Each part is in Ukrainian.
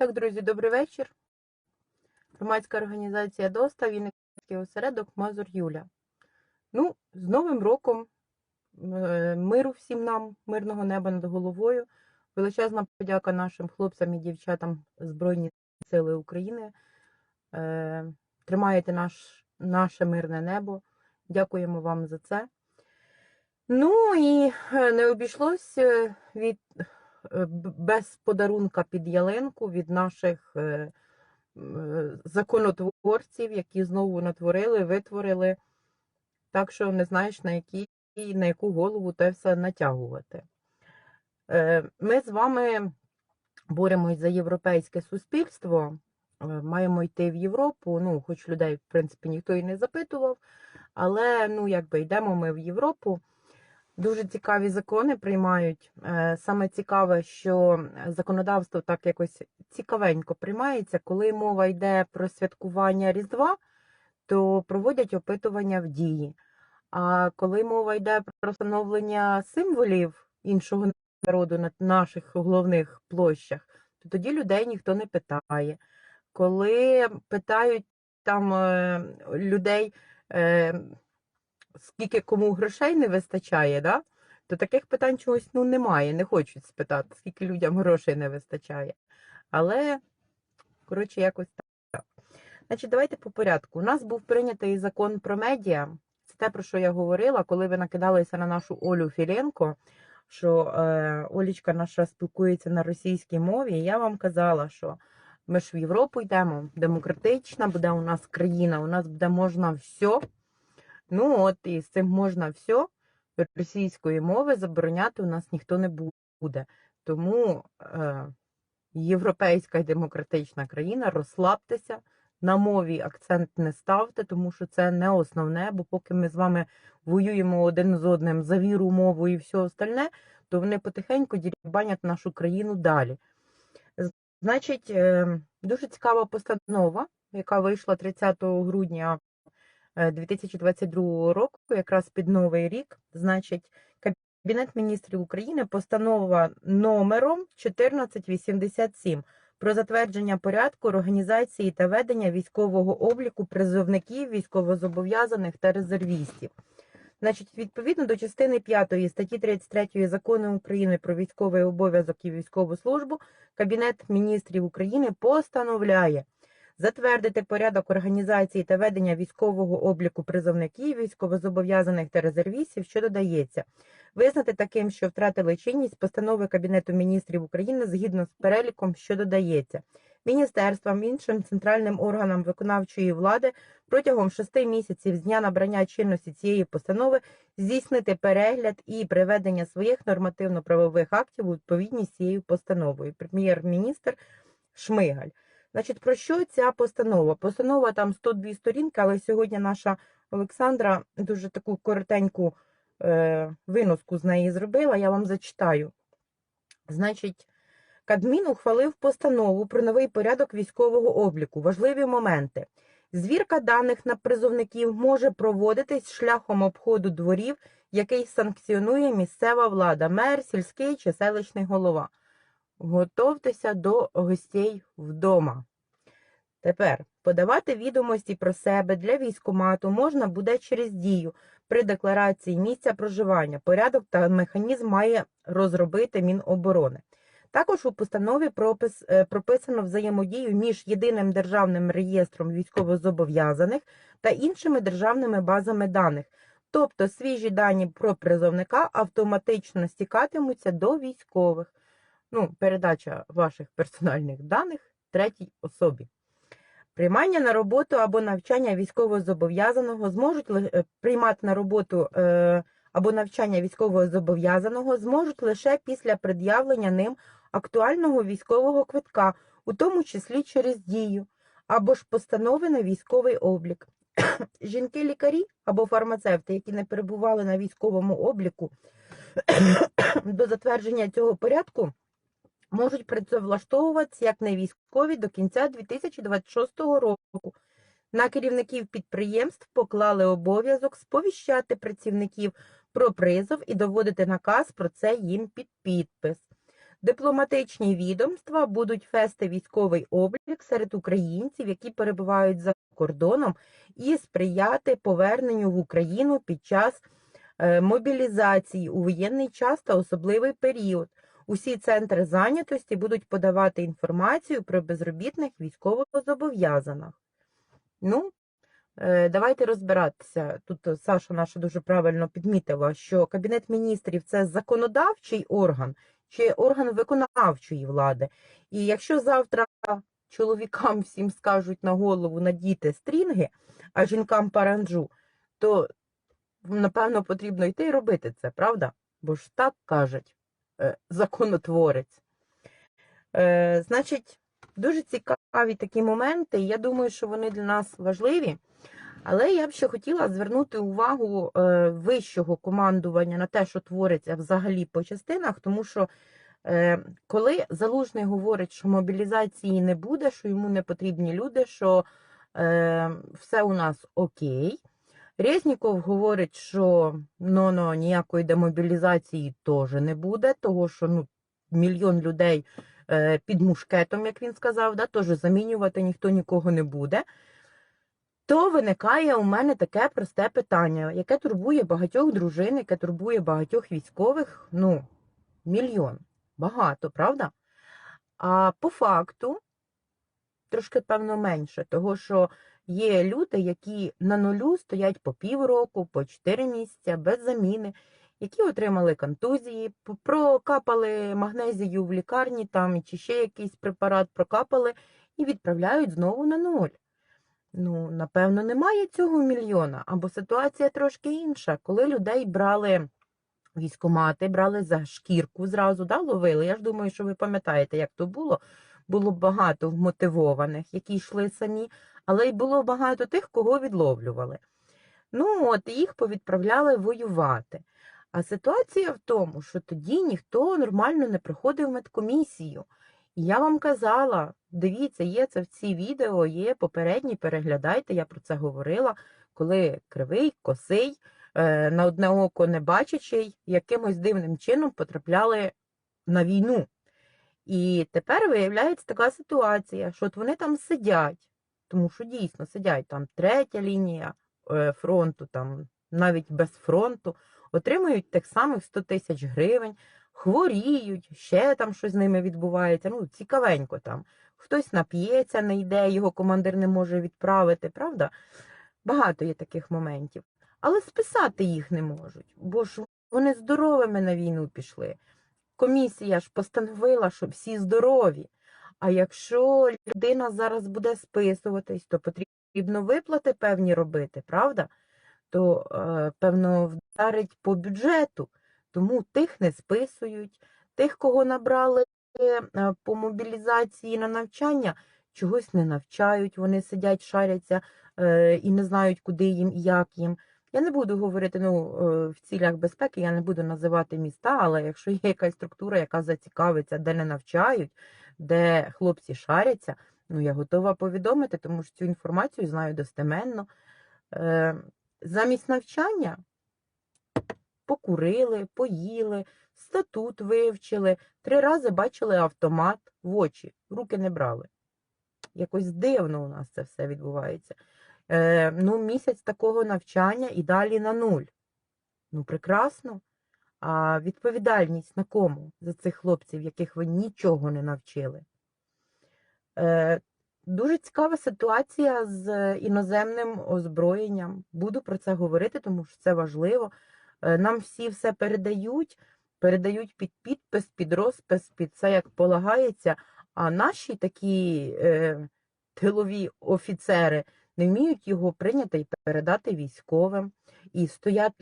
Так, друзі, добрий вечір. Громадська організація ДОСТА, Вінницький осередок Мазур Юля. Ну, з Новим роком, е, миру всім нам, мирного неба над головою. Величезна подяка нашим хлопцям і дівчатам Збройні Сили України. Е, Тримаєте наш, наше мирне небо. Дякуємо вам за це. Ну і е, не обійшлось від без подарунка під ялинку від наших е, е, законотворців, які знову натворили, витворили. Так що не знаєш, на, які, на яку голову те все натягувати. Е, Ми з вами боремось за європейське суспільство, е, маємо йти в Європу. Ну, хоч людей, в принципі, ніхто і не запитував, але ну, якби йдемо ми в Європу. Дуже цікаві закони приймають. Е, Саме цікаве, що законодавство так якось цікавенько приймається. Коли мова йде про святкування Різдва, то проводять опитування в дії. А коли мова йде про встановлення символів іншого народу на наших головних площах, то тоді людей ніхто не питає. Коли питають там е, людей, е, скільки кому грошей не вистачає, да? то таких питань чогось ну, немає, не хочуть спитати, скільки людям грошей не вистачає. Але, коротше, якось так. Значить, давайте по порядку. У нас був прийнятий закон про медіа. Це те, про що я говорила, коли ви накидалися на нашу Олю Філенко, що е, Олічка наша спілкується на російській мові. Я вам казала, що ми ж в Європу йдемо, демократична буде у нас країна, у нас буде можна все. Ну от і з цим можна все. Російської мови забороняти у нас ніхто не буде. Тому е, європейська і демократична країна, розслабтеся, на мові акцент не ставте, тому що це не основне, бо поки ми з вами воюємо один з одним за віру, мову і все остальне, то вони потихеньку дірбанять нашу країну далі. Значить, е, дуже цікава постанова, яка вийшла 30 грудня 2022 року, якраз під Новий рік. Значить, Кабінет міністрів України постанова номером 1487 про затвердження порядку організації та ведення військового обліку призовників, військовозобов'язаних та резервістів. Значить, відповідно до частини 5 статті 33 Закону України про військовий обов'язок і військову службу, Кабінет міністрів України постановляє затвердити порядок організації та ведення військового обліку призовників, військовозобов'язаних та резервістів, що додається, визнати таким, що втратили чинність постанови Кабінету міністрів України згідно з переліком, що додається. Міністерствам, іншим центральним органам виконавчої влади протягом шести місяців з дня набрання чинності цієї постанови здійснити перегляд і приведення своїх нормативно-правових актів у відповідність цією постановою. Прем'єр-міністр Шмигаль. Значить, про що ця постанова? Постанова там 102 сторінки, але сьогодні наша Олександра дуже таку коротеньку е, виноску з неї зробила. Я вам зачитаю. Значить, Кадмін ухвалив постанову про новий порядок військового обліку. Важливі моменти. Звірка даних на призовників може проводитись шляхом обходу дворів, який санкціонує місцева влада, мер, сільський чи селищний голова. Готовтеся до гостей вдома. Тепер подавати відомості про себе для військомату можна буде через дію при декларації місця проживання. Порядок та механізм має розробити Міноборони. Також у постанові пропис, е, прописано взаємодію між єдиним державним реєстром військовозобов'язаних та іншими державними базами даних. Тобто свіжі дані про призовника автоматично стікатимуться до військових. Ну, передача ваших персональних даних третій особі. Приймання на роботу або навчання військовозобов'язаного зможуть е, приймати на роботу е, або навчання військовозобов'язаного зможуть лише після пред'явлення ним актуального військового квитка, у тому числі через дію, або ж постанови на військовий облік. Жінки-лікарі або фармацевти, які не перебували на військовому обліку до затвердження цього порядку, можуть працевлаштовуватися як не військові до кінця 2026 року. На керівників підприємств поклали обов'язок сповіщати працівників про призов і доводити наказ про це їм під підпис. Дипломатичні відомства будуть вести військовий облік серед українців, які перебувають за кордоном, і сприяти поверненню в Україну під час е, мобілізації у воєнний час та особливий період. Усі центри зайнятості будуть подавати інформацію про безробітних військовозобов'язаних. Ну, е, давайте розбиратися. Тут Саша наша дуже правильно підмітила, що Кабінет міністрів це законодавчий орган чи орган виконавчої влади. І якщо завтра чоловікам всім скажуть на голову надіти стрінги, а жінкам паранджу, то напевно потрібно йти і робити це, правда? Бо ж так кажуть законотворець. Е, Значить, дуже цікаві такі моменти, я думаю, що вони для нас важливі. Але я б ще хотіла звернути увагу е, вищого командування на те, що твориться взагалі по частинах, тому що е, коли Залужний говорить, що мобілізації не буде, що йому не потрібні люди, що е, все у нас окей. Резніков говорить, що ну, ну, ніякої демобілізації теж не буде, того що ну, мільйон людей е, під мушкетом, як він сказав, да, теж замінювати ніхто нікого не буде. То виникає у мене таке просте питання, яке турбує багатьох дружин, яке турбує багатьох військових, ну, мільйон. Багато, правда? А по факту трошки, певно, менше, того що є люди, які на нулю стоять по півроку, по 4 місяці, без заміни, які отримали контузії, прокапали магнезію в лікарні там чи ще якийсь препарат прокапали і відправляють знову на нуль. Ну, напевно, немає цього мільйона, або ситуація трошки інша. Коли людей брали військомати, брали за шкірку зразу, да, ловили. Я ж думаю, що ви пам'ятаєте, як то було. Було багато вмотивованих, які йшли самі, але й було багато тих, кого відловлювали. Ну, от їх повідправляли воювати. А ситуація в тому, що тоді ніхто нормально не проходив медкомісію. І я вам казала, дивіться, є це в ці відео, є попередні, переглядайте, я про це говорила, коли кривий, косий, е, на одне око не бачачий, якимось дивним чином потрапляли на війну. І тепер виявляється така ситуація, що от вони там сидять, тому що дійсно сидять там третя лінія е, фронту, там навіть без фронту, отримують тих самих 100 тисяч гривень, хворіють, ще там щось з ними відбувається. Ну, цікавенько там. Хтось нап'ється, не йде, його командир не може відправити, правда? Багато є таких моментів. Але списати їх не можуть, бо ж вони здоровими на війну пішли. Комісія ж постановила, що всі здорові. А якщо людина зараз буде списуватись, то потрібно виплати певні робити, правда? То, е, певно, вдарить по бюджету. Тому тих не списують, тих, кого набрали е, по мобілізації на навчання, чогось не навчають, вони сидять, шаряться е, і не знають, куди їм і як їм. Я не буду говорити ну, в цілях безпеки, я не буду називати міста, але якщо є якась структура, яка зацікавиться, де не навчають, де хлопці шаряться, ну я готова повідомити, тому що цю інформацію знаю достеменно. Е, Замість навчання покурили, поїли, статут вивчили, три рази бачили автомат в очі, руки не брали. Якось дивно у нас це все відбувається. Е, ну, місяць такого навчання і далі на нуль. Ну, прекрасно. А відповідальність на кому за цих хлопців, яких ви нічого не навчили? Е, дуже цікава ситуація з іноземним озброєнням. Буду про це говорити, тому що це важливо. Е, нам всі все передають, передають під підпис, під розпис, під це як полагається. А наші такі е, тилові офіцери не вміють його прийняти і передати військовим. І стоять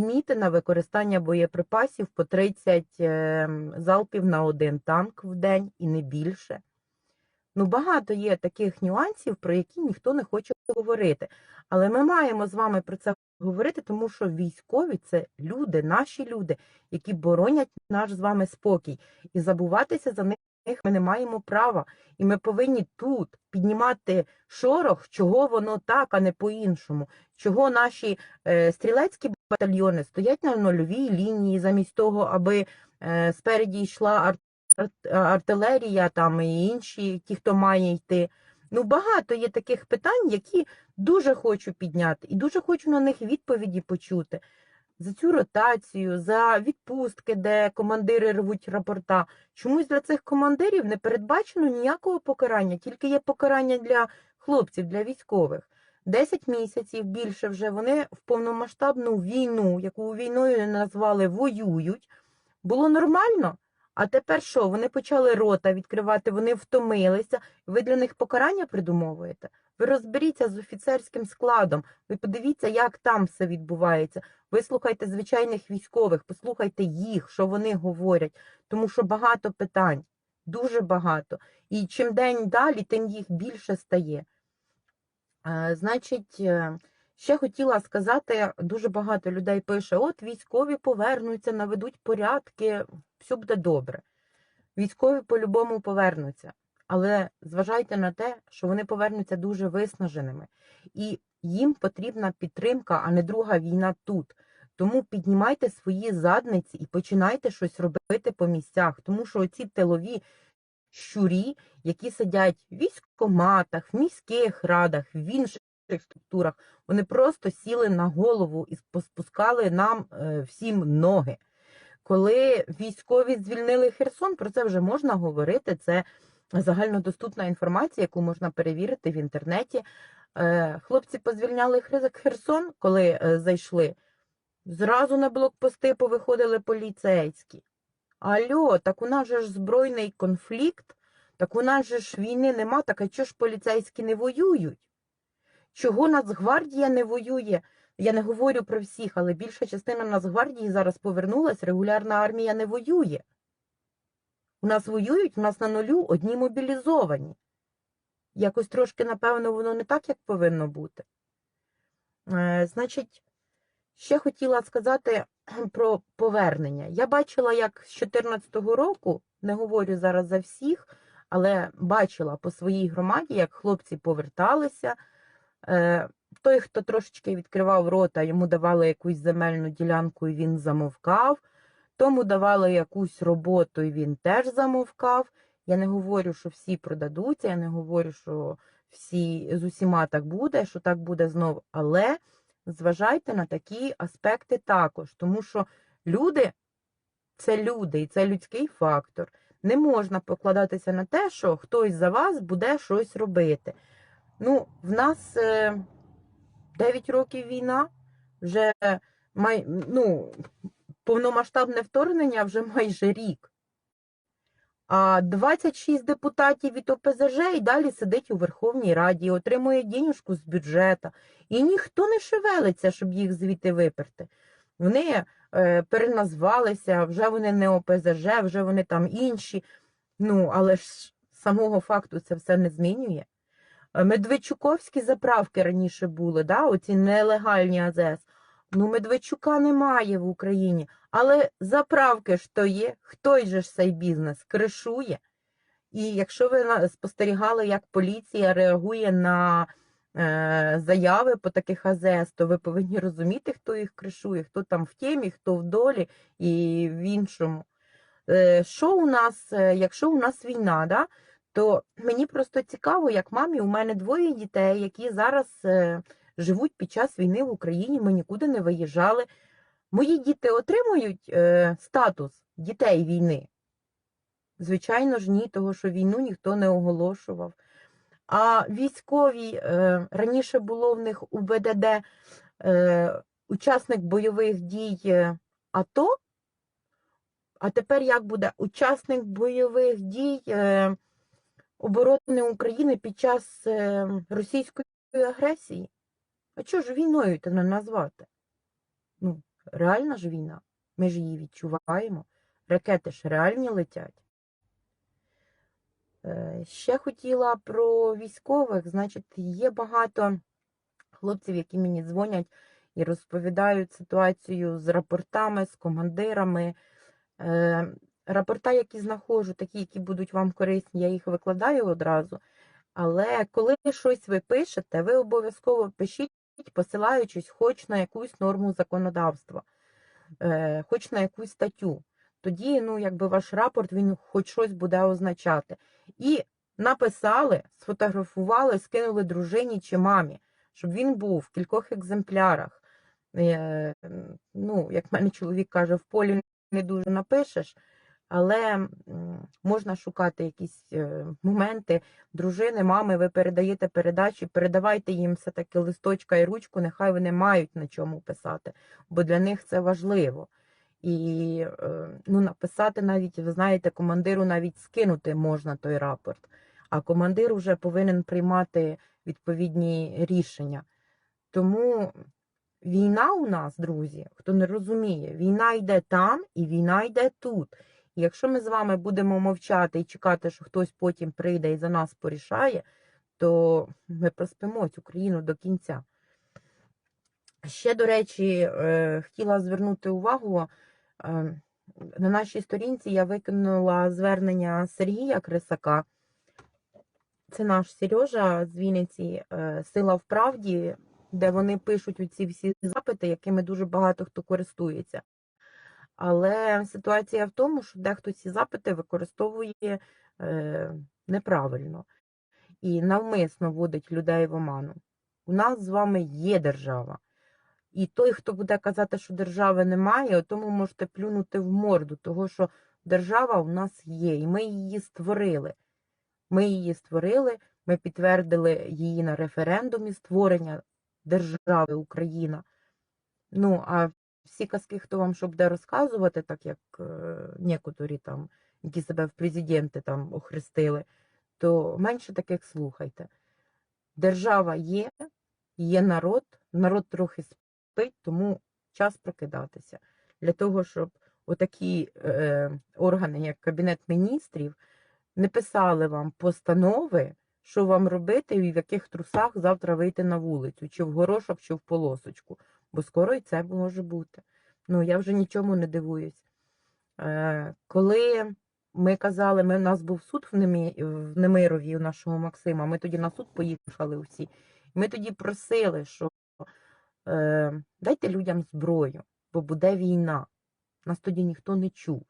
ліміти на використання боєприпасів по 30 е, залпів на один танк в день і не більше. Ну, багато є таких нюансів, про які ніхто не хоче говорити. Але ми маємо з вами про це говорити, тому що військові це люди, наші люди, які боронять наш з вами спокій. І забуватися за них ми не маємо права. І ми повинні тут піднімати шорох, чого воно так, а не по-іншому. Чого наші е, стрілецькі батальйони стоять на нульовій лінії, замість того, аби е, спереді йшла ар- артилерія там і інші, ті, хто має йти. Ну, багато є таких питань, які дуже хочу підняти, і дуже хочу на них відповіді почути. За цю ротацію, за відпустки, де командири рвуть рапорта. Чомусь для цих командирів не передбачено ніякого покарання, тільки є покарання для хлопців, для військових. 10 місяців більше вже вони в повномасштабну війну, яку війною назвали воюють. Було нормально. А тепер що? Вони почали рота відкривати, вони втомилися. Ви для них покарання придумовуєте? Ви розберіться з офіцерським складом. Ви подивіться, як там все відбувається. Вислухайте звичайних військових, послухайте їх, що вони говорять, тому що багато питань, дуже багато. І чим день далі, тим їх більше стає. Е, Значить, е, ще хотіла сказати, дуже багато людей пише: от військові повернуться, наведуть порядки, все буде добре. Військові по-любому повернуться, але зважайте на те, що вони повернуться дуже виснаженими, і їм потрібна підтримка, а не друга війна тут. Тому піднімайте свої задниці і починайте щось робити по місцях, тому що оці тилові щурі, які сидять в військкоматах, в міських радах, в інших структурах, вони просто сіли на голову і поспускали нам е, всім ноги. Коли військові звільнили Херсон, про це вже можна говорити. Це загальнодоступна інформація, яку можна перевірити в інтернеті. Е, Хлопці позвільняли Херсон, коли е, зайшли. Зразу на блокпости повиходили поліцейські. Альо, так у нас же ж збройний конфлікт, так у нас же ж війни нема, так а чого ж поліцейські не воюють? Чого Нацгвардія не воює? Я не говорю про всіх, але більша частина Нацгвардії зараз повернулась, регулярна армія не воює. У нас воюють, у нас на нулю одні мобілізовані. Якось трошки, напевно, воно не так, як повинно бути. Е, значить, ще хотіла сказати про повернення. Я бачила, як з 2014 року, не говорю зараз за всіх, але бачила по своїй громаді, як хлопці поверталися. Е, той, хто трошечки відкривав рота, йому давали якусь земельну ділянку, і він замовкав. Тому давали якусь роботу, і він теж замовкав. Я не говорю, що всі продадуться, я не говорю, що всі з усіма так буде, що так буде знов. Але зважайте на такі аспекти також, тому що люди це люди, і це людський фактор. Не можна покладатися на те, що хтось за вас буде щось робити. Ну, в нас е, 9 років війна, вже май, ну, повномасштабне вторгнення вже майже рік. А 26 депутатів від ОПЗЖ і далі сидить у Верховній Раді, отримує денюжку з бюджету. І ніхто не шевелиться, щоб їх звідти виперти. Вони е, переназвалися, вже вони не ОПЗЖ, вже вони там інші. Ну, але ж самого факту це все не змінює. Медведчуковські заправки раніше були, да, оці нелегальні АЗС. Ну, Медведчука немає в Україні, але заправки ж то є, хтось же ж цей бізнес кришує. І якщо ви спостерігали, як поліція реагує на е, заяви по таких АЗС, то ви повинні розуміти, хто їх кришує, хто там в темі, хто в долі і в іншому. Е, що у нас, е, якщо у нас війна, да, то мені просто цікаво, як мамі, у мене двоє дітей, які зараз е, живуть під час війни в Україні, ми нікуди не виїжджали. Мої діти отримують е, статус дітей війни? Звичайно ж, ні, того що війну ніхто не оголошував. А військові е, раніше було в них у БДД е, учасник бойових дій е, АТО, а тепер як буде учасник бойових дій е, оборони України під час е, російської агресії? А чого ж війною це не назвати? Ну, реальна ж війна. Ми ж її відчуваємо. Ракети ж реальні летять. Е, Ще хотіла про військових. Значить, є багато хлопців, які мені дзвонять і розповідають ситуацію з рапортами, з командирами. Е, Рапорта, які знаходжу, такі, які будуть вам корисні, я їх викладаю одразу. Але коли щось ви пишете, ви обов'язково пишіть, посилаючись хоч на якусь норму законодавства, е, хоч на якусь статтю. тоді, ну, якби ваш рапорт, він хоч щось буде означати. І написали, сфотографували, скинули дружині чи мамі, щоб він був в кількох екземплярах. Е, ну, як мене чоловік каже, в полі не дуже напишеш, але можна шукати якісь е, моменти дружини, мами, ви передаєте передачі, передавайте їм все-таки листочка і ручку, нехай вони мають на чому писати, бо для них це важливо. І е, ну, написати навіть, ви знаєте, командиру навіть скинути можна той рапорт, а командир вже повинен приймати відповідні рішення. Тому війна у нас, друзі, хто не розуміє, війна йде там і війна йде тут. Якщо ми з вами будемо мовчати і чекати, що хтось потім прийде і за нас порішає, то ми проспимо цю країну до кінця. Ще, до речі, е, хотіла звернути увагу. е, На нашій сторінці я викинула звернення Сергія Крисака. Це наш Сережа з Вінниці е, Сила в правді, де вони пишуть оці всі запити, якими дуже багато хто користується. Але ситуація в тому, що дехто ці запити використовує е, неправильно і навмисно вводить людей в оману. У нас з вами є держава. І той, хто буде казати, що держави немає, тому можете плюнути в морду, того що держава у нас є, і ми її створили. Ми її створили, ми підтвердили її на референдумі створення держави Україна. Ну, а всі казки, хто вам що буде розказувати, так як е, некоторі там, які себе в президенти там охрестили, то менше таких слухайте. Держава є, є народ, народ трохи спить, тому час прокидатися. Для того, щоб отакі е, органи, як Кабінет міністрів, не писали вам постанови, що вам робити і в яких трусах завтра вийти на вулицю, чи в горошок, чи в полосочку. Бо скоро і це може бути. Ну, я вже нічому не дивуюсь. Е, коли ми казали, ми, у нас був суд в, Немі, в Немирові у нашого Максима, ми тоді на суд поїхали усі. Ми тоді просили, що е, дайте людям зброю, бо буде війна. Нас тоді ніхто не чув.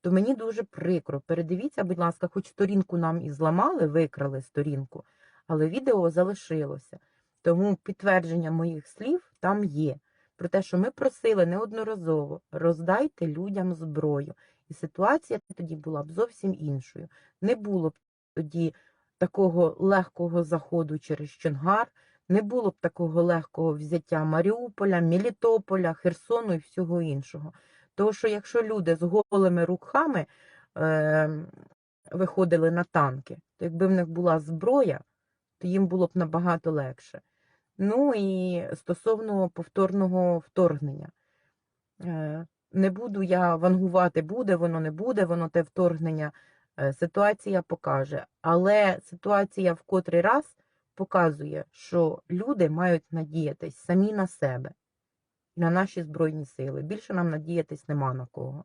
То мені дуже прикро. Передивіться, будь ласка, хоч сторінку нам і зламали, викрали сторінку, але відео залишилося. Тому підтвердження моїх слів там є. Про те, що ми просили неодноразово роздайте людям зброю. І ситуація тоді була б зовсім іншою. Не було б тоді такого легкого заходу через Чонгар, не було б такого легкого взяття Маріуполя, Мелітополя, Херсону і всього іншого. Тому що якщо люди з голими руками е, виходили на танки, то якби в них була зброя, їм було б набагато легше. Ну і стосовно повторного вторгнення. Е, Не буду я вангувати, буде воно, не буде, воно те вторгнення. Е, Ситуація покаже. Але ситуація в котрий раз показує, що люди мають надіятись самі на себе на наші Збройні сили. Більше нам надіятись нема на кого.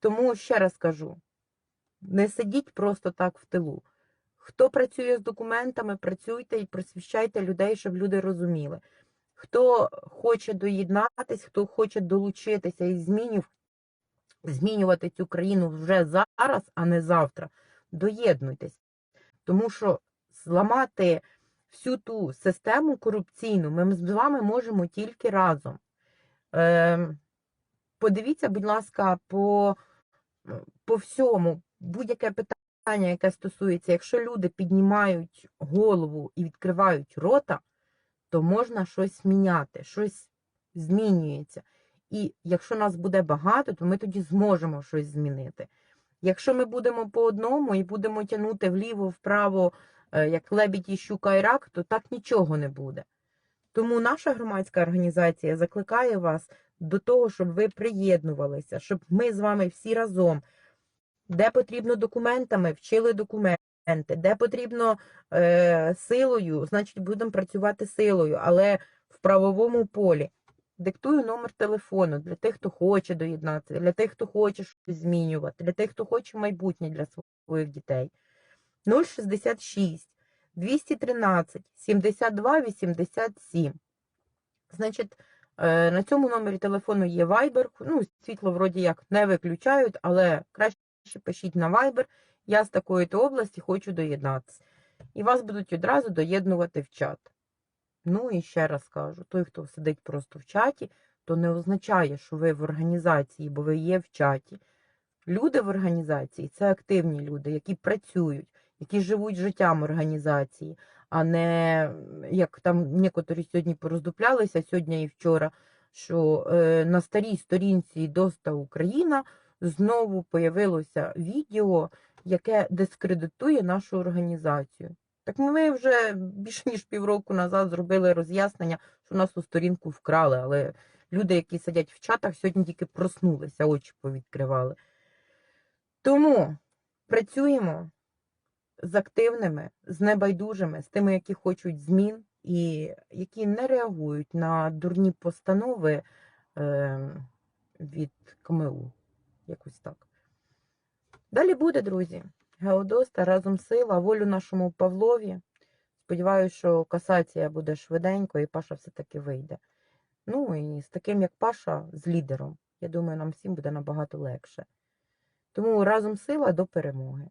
Тому ще раз кажу: не сидіть просто так в тилу. Хто працює з документами, працюйте і просвіщайте людей, щоб люди розуміли. Хто хоче доєднатись, хто хоче долучитися і змінюв, змінювати цю країну вже зараз, а не завтра, доєднуйтесь. Тому що зламати всю ту систему корупційну ми з вами можемо тільки разом. Е, подивіться, будь ласка, по, по всьому, будь-яке питання, яке стосується, якщо люди піднімають голову і відкривають рота, то можна щось міняти, щось змінюється. І якщо нас буде багато, то ми тоді зможемо щось змінити. Якщо ми будемо по одному і будемо тягнути вліво, вправо, е, як лебідь і щука і рак, то так нічого не буде. Тому наша громадська організація закликає вас до того, щоб ви приєднувалися, щоб ми з вами всі разом, де потрібно документами, вчили документи, де потрібно е, силою, значить будемо працювати силою, але в правовому полі. Диктую номер телефону для тих, хто хоче доєднатися, для тих, хто хоче щось змінювати, для тих, хто хоче майбутнє для своїх дітей. 066 213 72 87. Значить, Е, На цьому номері телефону є Viber. Ну, світло вроді як не виключають, але краще пишіть на Viber. Я з такої то області хочу доєднатися. І вас будуть одразу доєднувати в чат. Ну і ще раз кажу: той, хто сидить просто в чаті, то не означає, що ви в організації, бо ви є в чаті. Люди в організації це активні люди, які працюють, які живуть життям організації, а не як там некоторі сьогодні пороздуплялися сьогодні і вчора, що е, на старій сторінці Доста Україна знову появилося відео, яке дискредитує нашу організацію. Так ми вже більше ніж півроку назад зробили роз'яснення, що нас у сторінку вкрали, але люди, які сидять в чатах, сьогодні тільки проснулися, очі повідкривали. Тому працюємо з активними, з небайдужими, з тими, які хочуть змін і які не реагують на дурні постанови е, від КМУ. Якось так. Далі буде, друзі. Геодоста разом сила, волю нашому Павлові. Сподіваюся, що касація буде швиденько і Паша все-таки вийде. Ну і з таким, як Паша, з лідером, я думаю, нам всім буде набагато легше. Тому разом сила до перемоги.